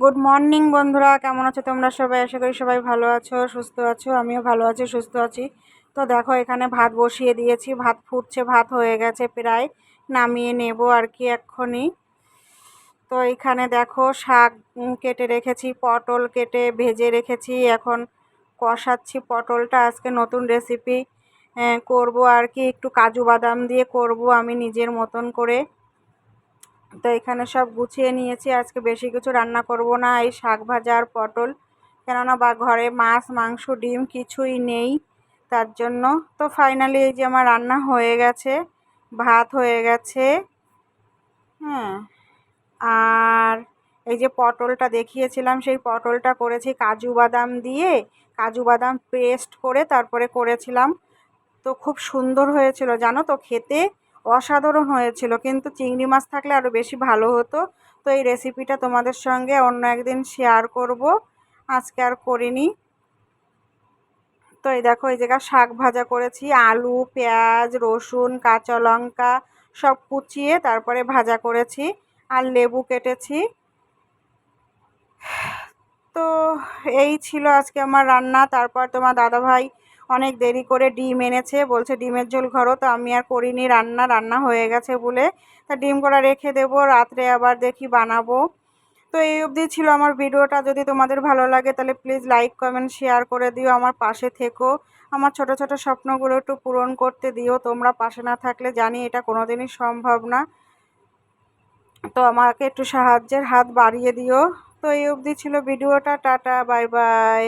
Good morning বন্ধুরা। কেমন আছো তোমরা সবাই? আশা করি সবাই ভালো আছো, সুস্থ আছো। আমিও ভালো আছি, সুস্থ আছি। তো দেখো, এখানে ভাত বসিয়ে দিয়েছি। ভাত ফুটছে, ভাত হয়ে গেছে প্রায়। নামিয়ে নেব আর কি এক্ষুনি। তো এখানে দেখো, শাক কেটে রেখেছি, পটল কেটে ভেজে রেখেছি। এখন কষাচ্ছি পটলটা। আজকে নতুন রেসিপি করব আর কি। একটু কাজু বাদাম দিয়ে করব আমি নিজের মতন করে। তো এখানে সব গুছিয়ে নিয়েছি। আজকে বেশি কিছু রান্না করব না, এই শাক ভাজা আর পটল। কেননা বা ঘরে মাছ, মাংস, ডিম কিছুই নেই তার জন্য। তো ফাইনালি এই যে আমার রান্না হয়ে গেছে, ভাত হয়ে গেছে হ্যাঁ। আর এই যে পটলটা দেখিয়েছিলাম, সেই পটলটা করেছি কাজু বাদাম দিয়ে। কাজু বাদাম পেস্ট করে তারপরে করেছিলাম। তো খুব সুন্দর হয়েছিল, জানো তো খেতে। অসাধারণ হয়েছিল। কিন্তু চিংড়ি মাছ থাকলে আরও বেশি ভালো হতো। তো এই রেসিপিটা তোমাদের সঙ্গে অন্য একদিন শেয়ার করব। আজকে আর করিনি। তো এই দেখো, এই জায়গায় শাক ভাজা করেছি। আলু, পেঁয়াজ, রসুন, কাঁচা লঙ্কা সব কুচিয়ে তারপরে ভাজা করেছি। আর লেবু কেটেছি। তো এই ছিল আজকে আমার রান্না। তারপর তোমার দাদাভাই অনেক দেরি করে ডিম এনেছে, বলছে ডিমের ঝোল ঘরো। তো আমি আর করিনি রান্না রান্না হয়ে গেছে বলে। তা ডিম করা রেখে দেব, রাত্রে আবার দেখি বানাবো। তো এই অবধি ছিল আমার ভিডিওটা। যদি তোমাদের ভালো লাগে তাহলে প্লিজ লাইক কমেন্ট শেয়ার করে দিও, আমার পাশে থেকো। আমার ছোট ছোট স্বপ্নগুলো একটু পূরণ করতে দিও। তোমরা পাশে না থাকলে জানি এটা কোনোদিনই সম্ভব না। তো আমাকে একটু সাহায্যের হাত বাড়িয়ে দিও। তো এই অবধি ছিল ভিডিওটা, টাটা, বাই বাই।